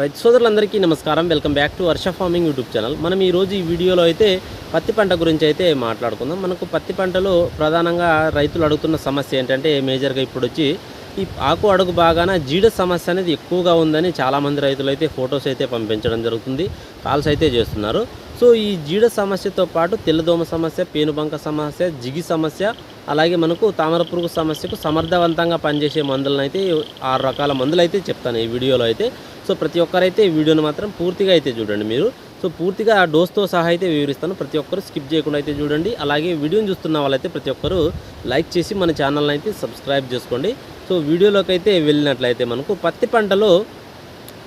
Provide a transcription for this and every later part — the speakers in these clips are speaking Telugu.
రైతు సోదరులందరికీ నమస్కారం. Welcome back to Varsha farming YouTube channel. మనం ఈరోజు ఈ వీడియోలో అయితే పత్తి పంట గురించి అయితే మాట్లాడుకుందాం. మనకు పత్తి పంటలో ప్రధానంగా రైతులు అడుగుతున్న సమస్య ఏంటంటే మేజర్గా ఇప్పుడు వచ్చి ఈ ఆకు అడుగు బాగాన జీడ సమస్య అనేది ఎక్కువగా ఉందని చాలామంది రైతులు అయితే ఫొటోస్ అయితే పంపించడం జరుగుతుంది కాల్స్ అయితే చేస్తున్నారు. సో ఈ జీడ సమస్యతో పాటు తెల్లదోమ సమస్య పేనుబంక సమస్య జిగి సమస్య అలాగే మనకు తామర పురుగు సమస్యకు సమర్థవంతంగా పనిచేసే మందులను అయితే ఆరు రకాల మందులు అయితే చెప్తాను ఈ వీడియోలో అయితే. సో ప్రతి ఒక్కరైతే ఈ వీడియోని మాత్రం పూర్తిగా అయితే చూడండి మీరు. సో పూర్తిగా ఆ డోస్తో సహా అయితే వివరిస్తాను. ప్రతి ఒక్కరు స్కిప్ చేయకుండా అయితే చూడండి. అలాగే వీడియోని చూస్తున్న వాళ్ళైతే ప్రతి ఒక్కరు లైక్ చేసి మన ఛానల్ని అయితే సబ్స్క్రైబ్ చేసుకోండి. సో వీడియోలోకి అయితే వెళ్ళినట్లయితే మనకు పత్తి పంటలో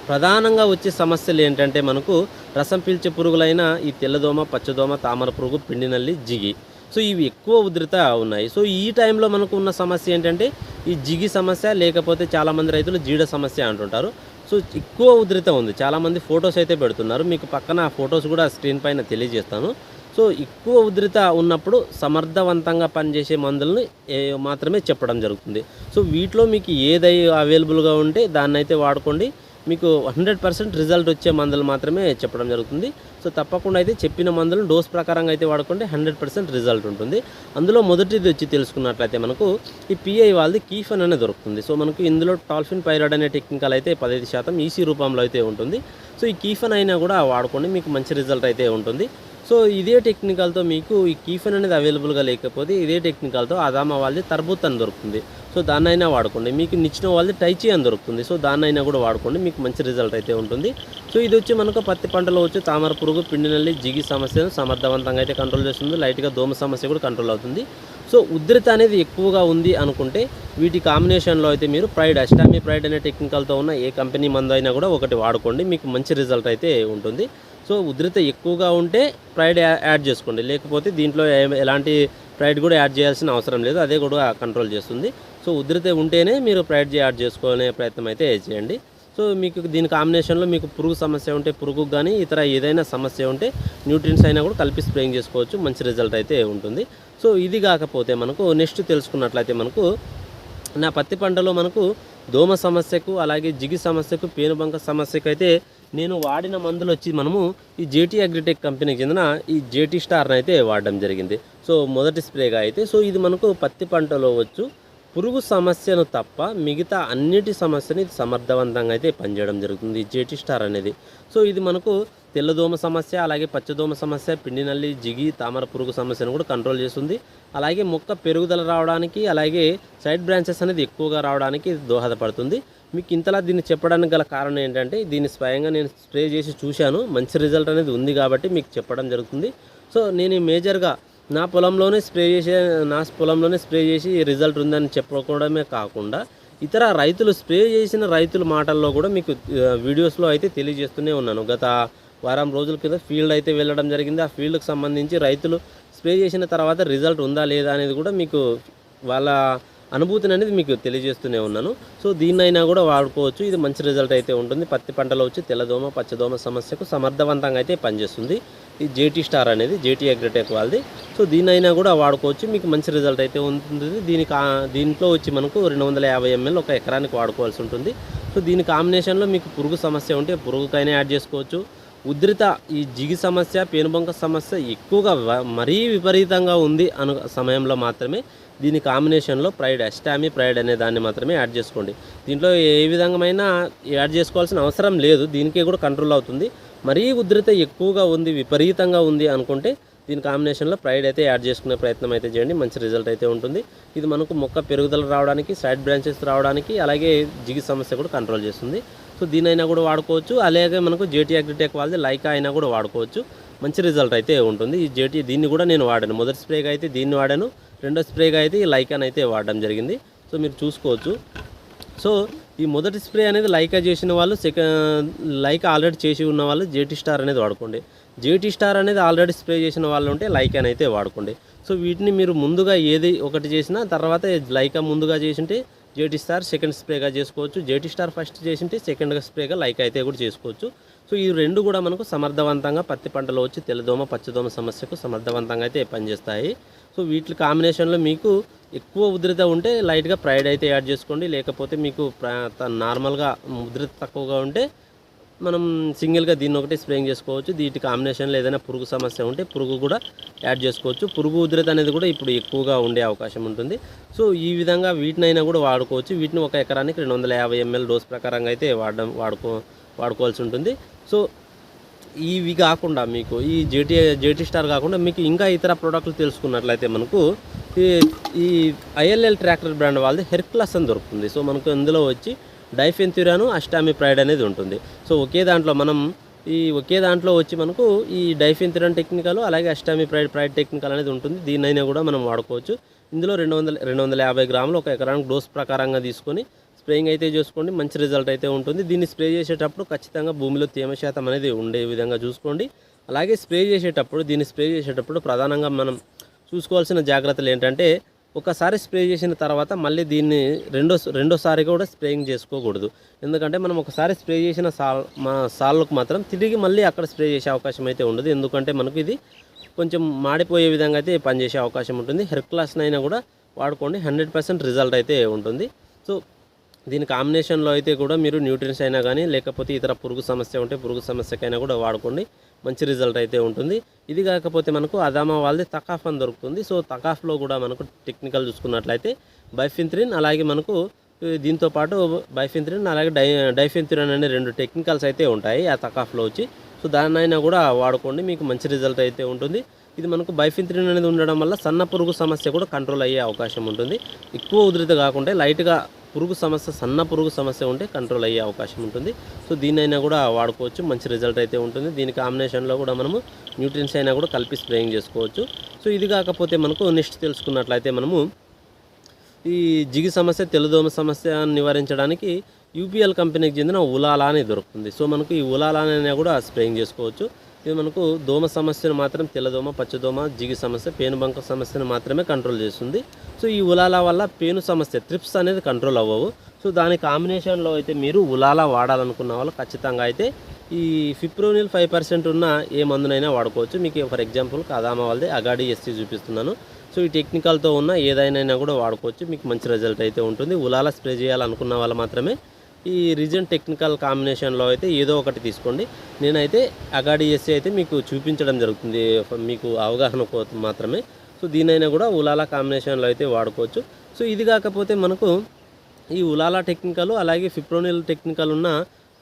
ప్రధానంగా వచ్చే సమస్యలు ఏంటంటే మనకు రసం పీల్చే పురుగులైన ఈ తెల్లదోమ పచ్చదోమ తామర పురుగు పిండి నల్లి జిగి. సో ఇవి ఎక్కువ ఉధృత ఉన్నాయి. సో ఈ టైంలో మనకు ఉన్న సమస్య ఏంటంటే ఈ జిగి సమస్య లేకపోతే చాలామంది రైతులు జీడ సమస్య అంటుంటారు. సో ఎక్కువ ఉధృత ఉంది. చాలామంది ఫొటోస్ అయితే పెడుతున్నారు. మీకు పక్కన ఫొటోస్ కూడా స్క్రీన్ పైన తెలియజేస్తాను. సో ఎక్కువ ఉధృత ఉన్నప్పుడు సమర్థవంతంగా పనిచేసే మందులను ఏ- మాత్రమే చెప్పడం జరుగుతుంది. సో వీటిలో మీకు ఏదై అవైలబుల్గా ఉంటే దాన్ని అయితే వాడుకోండి. మీకు హండ్రెడ్ పర్సెంట్ రిజల్ట్ వచ్చే మందులు మాత్రమే చెప్పడం జరుగుతుంది. సో తప్పకుండా అయితే చెప్పిన మందులను డోస్ ప్రకారంగా అయితే వాడుకుంటే హండ్రెడ్ పర్సెంట్ రిజల్ట్ ఉంటుంది. అందులో మొదటిది వచ్చి తెలుసుకున్నట్లయితే మనకు ఈ పిఐ వాళ్ళది కీఫన్ అనేది దొరుకుతుంది. సో మనకు ఇందులో టాల్ఫిన్ పైరాడ్ అనే టెక్నికల్ అయితే పదహైదు శాతం ఈసీ రూపంలో అయితే ఉంటుంది. సో ఈ కీఫన్ అయినా కూడా వాడుకోండి. మీకు మంచి రిజల్ట్ అయితే ఉంటుంది. సో ఇదే టెక్నికల్తో మీకు ఈ కీఫన్ అనేది అవైలబుల్గా లేకపోతే ఇదే టెక్నికల్తో అదామా వాళ్ళది తర్బూత్ అని దొరుకుతుంది. సో దాన్నైనా వాడుకోండి. మీకు నిచ్చిన వాళ్ళది టైచి అని దొరుకుతుంది. సో దాన్నైనా కూడా వాడుకోండి. మీకు మంచి రిజల్ట్ అయితే ఉంటుంది. సో ఇది వచ్చి మనకు పత్తి పంటలో వచ్చి తామర పురుగు పిండి నల్లి జిగి సమస్యను సమర్థవంతంగా అయితే కంట్రోల్ చేస్తుంది. లైట్గా దోమ సమస్య కూడా కంట్రోల్ అవుతుంది. సో ఉద్రిత అనేది ఎక్కువగా ఉంది అనుకుంటే వీటి కాంబినేషన్లో అయితే మీరు ప్రైడ్ అష్టామి ప్రైడ్ అనే టెక్నికల్తో ఉన్న ఏ కంపెనీ మందు అయినా కూడా ఒకటి వాడుకోండి. మీకు మంచి రిజల్ట్ అయితే ఉంటుంది. సో ఉధృత ఎక్కువగా ఉంటే ప్రైడ్ యా- యాడ్ చేసుకోండి. లేకపోతే దీంట్లో ఎలాంటి ప్రైడ్ కూడా యాడ్ చేయాల్సిన అవసరం లేదు. అదే కూడా కంట్రోల్ చేస్తుంది. సో ఉధృత ఉంటేనే మీరు ప్రైడ్ యాడ్ చేసుకునే ప్రయత్నం అయితే చేయండి. సో మీకు దీని కాంబినేషన్లో మీకు పురుగు సమస్య ఉంటే పురుగు కానీ ఇతర ఏదైనా సమస్య ఉంటే న్యూట్రిన్స్ అయినా కూడా కలిపి స్ప్రేయింగ్ చేసుకోవచ్చు. మంచి రిజల్ట్ అయితే ఉంటుంది. సో ఇది కాకపోతే మనకు నెక్స్ట్ తెలుసుకున్నట్లయితే మనకు నా పత్తి పంటలో మనకు దోమ సమస్యకు అలాగే జిగి సమస్యకు పేనుబంక సమస్యకు అయితే నేను వాడిన మందులు వచ్చి మనము ఈ జేటీ అగ్రిటెక్ కంపెనీకి చెందిన ఈ జేటీ స్టార్ని అయితే వాడడం జరిగింది. సో మొదటి స్ప్రేగా అయితే సో ఇది మనకు పత్తి పంటలో వచ్చు. పురుగు సమస్యను తప్ప మిగతా అన్నిటి సమస్యని సమర్థవంతంగా అయితే పనిచేయడం జరుగుతుంది జేటీ స్టార్ అనేది. సో ఇది మనకు తెల్లదోమ సమస్య అలాగే పచ్చదోమ సమస్య పిండి నల్లి జిగి తామర పురుగు సమస్యను కూడా కంట్రోల్ చేస్తుంది. అలాగే మొక్క పెరుగుదల రావడానికి అలాగే సైడ్ బ్రాంచెస్ అనేది ఎక్కువగా రావడానికి దోహదపడుతుంది. మీకు ఇంతలా దీన్ని చెప్పడానికి గల కారణం ఏంటంటే దీన్ని స్వయంగా నేను స్ప్రే చేసి చూశాను. మంచి రిజల్ట్ అనేది ఉంది కాబట్టి మీకు చెప్పడం జరుగుతుంది. సో నేను మేజర్గా నా పొలంలోనే స్ప్రే చేసే నా పొలంలోనే స్ప్రే చేసి రిజల్ట్ ఉందని చెప్పుకోవడమే కాకుండా ఇతర రైతులు స్ప్రే చేసిన రైతుల మాటల్లో కూడా మీకు వీడియోస్లో అయితే తెలియజేస్తూనే ఉన్నాను. గత వారం రోజుల కింద ఫీల్డ్ అయితే వెళ్ళడం జరిగింది. ఆ ఫీల్డ్కి సంబంధించి రైతులు స్ప్రే చేసిన తర్వాత రిజల్ట్ ఉందా లేదా అనేది కూడా మీకు వాళ్ళ అనుభూతిని అనేది మీకు తెలియజేస్తూనే ఉన్నాను. సో దీన్నైనా కూడా వాడుకోవచ్చు. ఇది మంచి రిజల్ట్ అయితే ఉంటుంది. పత్తి పంటలో వచ్చి తెల్లదోమ పచ్చదోమ సమస్యకు సమర్థవంతంగా అయితే పనిచేస్తుంది. ఈ జేటీ స్టార్ అనేది జేటీ అగ్రిటెక్ వాళ్ళది. సో దీన్నైనా కూడా వాడుకోవచ్చు. మీకు మంచి రిజల్ట్ అయితే ఉంటుంది. దీనికి దీంట్లో వచ్చి మనకు రెండు వందల యాభై ఎంఎల్ ఒక ఎకరానికి వాడుకోవాల్సి ఉంటుంది. సో దీని కాంబినేషన్లో మీకు పురుగు సమస్య ఉంటే పురుగుకైనా యాడ్ చేసుకోవచ్చు. ఉధృత ఈ జిగి సమస్య పేనుబంక సమస్య ఎక్కువగా వ- మరీ విపరీతంగా ఉంది అను సమయంలో మాత్రమే దీని కాంబినేషన్లో ప్రైడ్ అస్టామీ ప్రైడ్ అనే దాన్ని మాత్రమే యాడ్ చేసుకోండి. దీంట్లో ఏ విధంగా యాడ్ చేసుకోవాల్సిన అవసరం లేదు దీనికే కూడా కంట్రోల్ అవుతుంది. మరీ ఉధృత ఎక్కువగా ఉంది విపరీతంగా ఉంది అనుకుంటే దీని కాంబినేషన్లో ప్రైడ్ అయితే యాడ్ చేసుకునే ప్రయత్నం అయితే చేయండి మంచి రిజల్ట్ అయితే ఉంటుంది. ఇది మనకు మొక్క పెరుగుదల రావడానికి సైడ్ బ్రాంచెస్ రావడానికి అలాగే జిగి సమస్య కూడా కంట్రోల్ చేస్తుంది. సో దీనైనా కూడా వాడుకోవచ్చు. అలాగే మనకు జేటీ అగ్రిటెక్ వాళ్ళది లైకా అయినా కూడా వాడుకోవచ్చు. మంచి రిజల్ట్ అయితే ఉంటుంది. ఈ జేటీ దీన్ని కూడా నేను వాడాను. మొదటి స్ప్రేగా అయితే దీన్ని వాడాను. రెండో స్ప్రేగా అయితే ఈ లైకాన్ అయితే వాడడం జరిగింది. సో మీరు చూసుకోవచ్చు. సో ఈ మొదటి స్ప్రే అనేది లైకా చేసిన వాళ్ళు సెకండ్ లైక్ ఆల్రెడీ చేసి ఉన్న వాళ్ళు జేటీ స్టార్ అనేది వాడుకోండి. జేటీ స్టార్ అనేది ఆల్రెడీ స్ప్రే చేసిన వాళ్ళు ఉంటే లైకాన్ అయితే వాడుకోండి. సో వీటిని మీరు ముందుగా ఏది ఒకటి చేసినా తర్వాత లైకా ముందుగా చేసింటే జేటీ స్టార్ సెకండ్ స్ప్రేగా చేసుకోవచ్చు. జేటీ స్టార్ ఫస్ట్ చేసింటే సెకండ్గా స్ప్రేగా లైక్ అయితే కూడా చేసుకోవచ్చు. సో ఈ రెండు కూడా మనకు సమర్థవంతంగా పత్తి పంటలో వచ్చి తెల్లదోమ పచ్చదోమ సమస్యకు సమర్థవంతంగా అయితే పనిచేస్తాయి. సో వీటి కాంబినేషన్లో మీకు ఎక్కువ ఉధృత ఉంటే లైట్గా ప్రైడ్ అయితే యాడ్ చేసుకోండి. లేకపోతే మీకు ప్ర- త- నార్మల్గా ఉధృత తక్కువగా ఉంటే మనం సింగిల్గా దీన్ని ఒకటి స్ప్రేయింగ్ చేసుకోవచ్చు. దీటి కాంబినేషన్లో ఏదైనా పురుగు సమస్య ఉంటే పురుగు కూడా యాడ్ చేసుకోవచ్చు. పురుగు ఉధృత అనేది కూడా ఇప్పుడు ఎక్కువగా ఉండే అవకాశం ఉంటుంది. సో ఈ విధంగా వీటినైనా కూడా వాడుకోవచ్చు. వీటిని ఒక ఎకరానికి రెండు వందల యాభై ఎంఎల్ డోస్ ప్రకారంగా అయితే వాడడం వాడుకో వాడుకోవాల్సి ఉంటుంది. సో ఇవి కాకుండా మీకు ఈ జేటీ జేటీ స్టార్ కాకుండా మీకు ఇంకా ఇతర ప్రోడక్ట్లు తెలుసుకున్నట్లయితే మనకు ఈ ఈ ఐఎల్ఎల్ ట్రాక్టర్ బ్రాండ్ వాళ్ళది హెర్క్లస్ అని దొరుకుతుంది. సో మనకు ఇందులో వచ్చి డైఫెన్థ్యూరాను అష్టామి ప్రైడ్ అనేది ఉంటుంది. సో ఒకే దాంట్లో మనం ఈ ఒకే దాంట్లో వచ్చి మనకు ఈ డైఫెన్థ్యూరాన్ టెక్నికల్ అలాగే అష్టామి ప్రైడ్ ప్రైడ్ టెక్నికల్ అనేది ఉంటుంది. దీన్నైనా కూడా మనం వాడుకోవచ్చు. ఇందులో రెండు వందల రెండు వందల యాభై గ్రాములు ఒక ఎకరానికి డోస్ ప్రకారంగా తీసుకొని స్ప్రేయింగ్ అయితే చేసుకోండి. మంచి రిజల్ట్ అయితే ఉంటుంది. దీన్ని స్ప్రే చేసేటప్పుడు ఖచ్చితంగా భూమిలో తేమ శాతం అనేది ఉండే విధంగా చూసుకోండి. అలాగే స్ప్రే చేసేటప్పుడు దీన్ని స్ప్రే చేసేటప్పుడు ప్రధానంగా మనం చూసుకోవాల్సిన జాగ్రత్తలు ఏంటంటే ఒకసారి స్ప్రే చేసిన తర్వాత మళ్ళీ దీన్ని రెండో రెండోసారి కూడా స్ప్రేయింగ్ చేసుకోకూడదు. ఎందుకంటే మనం ఒకసారి స్ప్రే చేసిన సాల్ మా సాళ్ళకు మాత్రం తిరిగి మళ్ళీ అక్కడ స్ప్రే చేసే అవకాశం అయితే ఉండదు. ఎందుకంటే మనకు ఇది కొంచెం మాడిపోయే విధంగా అయితే పనిచేసే అవకాశం ఉంటుంది. హెర్క్లాస్నైనా కూడా వాడుకోండి. హండ్రెడ్ పర్సెంట్ రిజల్ట్ అయితే ఉంటుంది. సో దీని కాంబినేషన్లో అయితే కూడా మీరు న్యూట్రియన్స్ అయినా కానీ లేకపోతే ఇతర పురుగు సమస్య ఉంటే పురుగు సమస్యకైనా కూడా వాడుకోండి. మంచి రిజల్ట్ అయితే ఉంటుంది. ఇది కాకపోతే మనకు అదామా వాళ్ళది తకాఫ్ అని దొరుకుతుంది. సో తకాఫ్లో కూడా మనకు టెక్నికల్ చూసుకున్నట్లయితే బైఫింత్రిన్ అలాగే మనకు దీంతో పాటు బైఫిన్త్రిన్ అలాగే డై డైఫింత్రిన్ అనే రెండు టెక్నికల్స్ అయితే ఉంటాయి ఆ తకాఫ్లో వచ్చి. సో దాన్నైనా కూడా వాడుకోండి మీకు మంచి రిజల్ట్ అయితే ఉంటుంది. ఇది మనకు బైఫింత్రిన్ అనేది ఉండడం వల్ల సన్న పురుగు సమస్య కూడా కంట్రోల్ అయ్యే అవకాశం ఉంటుంది. ఎక్కువ ఉధృత కాకుండా లైట్గా పురుగు సమస్య సన్న పురుగు సమస్య ఉంటే కంట్రోల్ అయ్యే అవకాశం ఉంటుంది. సో దీన్నైనా కూడా వాడుకోవచ్చు. మంచి రిజల్ట్ అయితే ఉంటుంది. దీని కాంబినేషన్లో కూడా మనము న్యూట్రియన్స్ అయినా కూడా కలిపి స్ప్రేయింగ్ చేసుకోవచ్చు. సో ఇది కాకపోతే మనకు నెక్స్ట్ తెలుసుకున్నట్లయితే మనము ఈ జిగి సమస్య తెల్లదోమ సమస్య నివారించడానికి యూపీఎల్ కంపెనీకి చెందిన ఉలాలా అని దొరుకుతుంది. సో మనకు ఈ ఉలాలా అయినా కూడా స్ప్రేయింగ్ చేసుకోవచ్చు. ఇది మనకు దోమ సమస్యను మాత్రం తెల్లదోమ పచ్చదోమ జిగి సమస్య పేనుబంక సమస్యను మాత్రమే కంట్రోల్ చేస్తుంది. సో ఈ ఉలాల వల్ల పేను సమస్య ట్రిప్స్ అనేది కంట్రోల్ అవ్వవు. సో దాని కాంబినేషన్లో అయితే మీరు ఉలాల వాడాలనుకున్న వాళ్ళు ఖచ్చితంగా అయితే ఈ ఫిప్రోనిల్ ఫైవ్ పర్సెంట్ ఉన్న ఏ మందునైనా వాడుకోవచ్చు. మీకు ఫర్ ఎగ్జాంపుల్ కాదామా వాళ్ళది? అగాడి ఎస్సీ చూపిస్తున్నాను. సో ఈ టెక్నికల్తో ఉన్న ఏదైనా కూడా వాడుకోవచ్చు. మీకు మంచి రిజల్ట్ అయితే ఉంటుంది. ఉలాల స్ప్రే చేయాలనుకున్న వాళ్ళు మాత్రమే ఈ రీజన్ టెక్నికల్ కాంబినేషన్లో అయితే ఏదో ఒకటి తీసుకోండి. నేనైతే అగాడి ఎస్సీ అయితే మీకు చూపించడం జరుగుతుంది. మీకు అవగాహన కోసం మాత్రమే. సో దీనైనా కూడా ఉలాల కాంబినేషన్లో అయితే వాడుకోవచ్చు. సో ఇది కాకపోతే మనకు ఈ ఉలాలా టెక్నికల్ అలాగే ఫిప్రోనిల్ టెక్నికల్ ఉన్న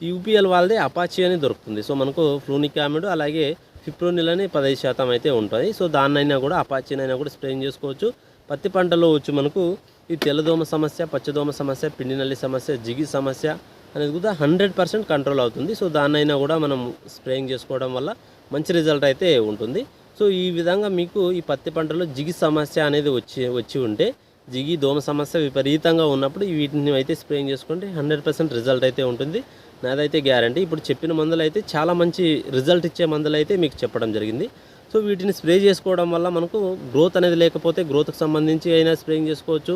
యూపీఎల్ వాళ్ళదే అపాచీ అని దొరుకుతుంది. సో మనకు ఫ్లూనిక్ యామిడ్ అలాగే ఫిప్రోనిల్ అని పదహైదు శాతం అయితే ఉంటుంది సో దాన్నైనా కూడా అపాచీనైనా కూడా స్ప్రేయింగ్ చేసుకోవచ్చు. పత్తి పంటలో వచ్చి మనకు ఈ తెల్లదోమ సమస్య పచ్చదోమ సమస్య పిండి నల్లి సమస్య జిగి సమస్య అనేది కూడా హండ్రెడ్ పర్సెంట్ కంట్రోల్ అవుతుంది. సో దాన్నైనా కూడా మనం స్ప్రేయింగ్ చేసుకోవడం వల్ల మంచి రిజల్ట్ అయితే ఉంటుంది. సో ఈ విధంగా మీకు ఈ పత్తి పంటలో జిగి సమస్య అనేది వచ్చి వచ్చి ఉంటే జిగి దోమ సమస్య విపరీతంగా ఉన్నప్పుడు వీటిని అయితే స్ప్రేయింగ్ చేసుకుంటే హండ్రెడ్ పర్సెంట్ రిజల్ట్ అయితే ఉంటుంది. నాదైతే గ్యారంటీ. ఇప్పుడు చెప్పిన మందులు అయితే చాలా మంచి రిజల్ట్ ఇచ్చే మందులు అయితే మీకు చెప్పడం జరిగింది. సో వీటిని స్ప్రే చేసుకోవడం వల్ల మనకు గ్రోత్ అనేది లేకపోతే గ్రోత్కి సంబంధించి అయినా స్ప్రేయింగ్ చేసుకోవచ్చు.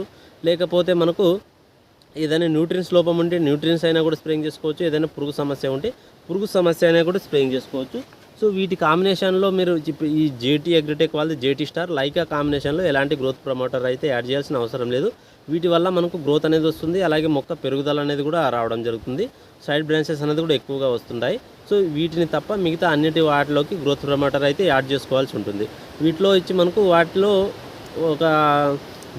లేకపోతే మనకు ఏదైనా న్యూట్రియన్స్ లోపం ఉంటే న్యూట్రియన్స్ అయినా కూడా స్ప్రేయింగ్ చేసుకోవచ్చు. ఏదైనా పురుగు సమస్య ఉంటే పురుగు సమస్య అయినా కూడా స్ప్రేయింగ్ చేసుకోవచ్చు. సో వీటి కాంబినేషన్లో మీరు ఇప్పుడు ఈ జేటీ అగ్రిటెక్ వాళ్ళది జేటీ స్టార్ లైకా కాంబినేషన్లో ఎలాంటి గ్రోత్ ప్రమోటర్ అయితే యాడ్ చేయాల్సిన అవసరం లేదు. వీటి వల్ల మనకు గ్రోత్ అనేది వస్తుంది అలాగే మొక్క పెరుగుదల అనేది కూడా రావడం జరుగుతుంది. సైడ్ బ్రాంచెస్ అనేది కూడా ఎక్కువగా వస్తుంటాయి. సో వీటిని తప్ప మిగతా అన్నిటి వాటిలోకి గ్రోత్ ప్రమోటర్ అయితే యాడ్ చేసుకోవాల్సి ఉంటుంది. వీటిలో ఇచ్చి మనకు వాటిలో ఒక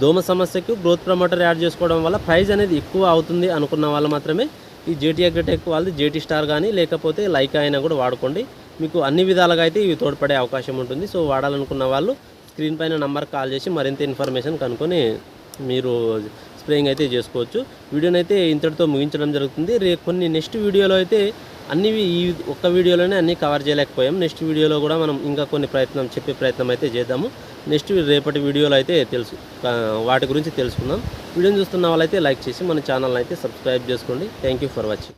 దోమ సమస్యకు గ్రోత్ ప్రమోటర్ యాడ్ చేసుకోవడం వల్ల ప్రైజ్ అనేది ఎక్కువ అవుతుంది అనుకున్న వాళ్ళు మాత్రమే ఈ జేటీ అగ్రిటెక్ వాళ్ళది జేటీ స్టార్ కానీ లేకపోతే లైకా అయినా కూడా వాడుకోండి. మీకు అన్ని విధాలుగా అయితే ఇవి తోడ్పడే అవకాశం ఉంటుంది. సో వాడాలనుకున్న వాళ్ళు స్క్రీన్ పైన నంబర్ కాల్ చేసి మరింత ఇన్ఫర్మేషన్ కనుక్కొని మీరు స్ప్రేయింగ్ అయితే చేసుకోవచ్చు. వీడియోని అయితే ఇంతటితో ముగించడం జరుగుతుంది. రేపు కొన్ని నెక్స్ట్ వీడియోలో అయితే అన్ని ఈ ఒక్క వీడియోలోనే అన్ని కవర్ చేయలేకపోయాం. నెక్స్ట్ వీడియోలో కూడా మనం ఇంకా కొన్ని ప్రయత్నం చెప్పే ప్రయత్నం అయితే చేద్దాము. నెక్స్ట్ రేపటి వీడియోలో అయితే తెలుసు వాటి గురించి తెలుసుకుందాం. వీడియోని చూస్తున్న వాళ్ళైతే లైక్ చేసి మన ఛానల్ని అయితే సబ్స్క్రైబ్ చేసుకోండి. Thank you for watching.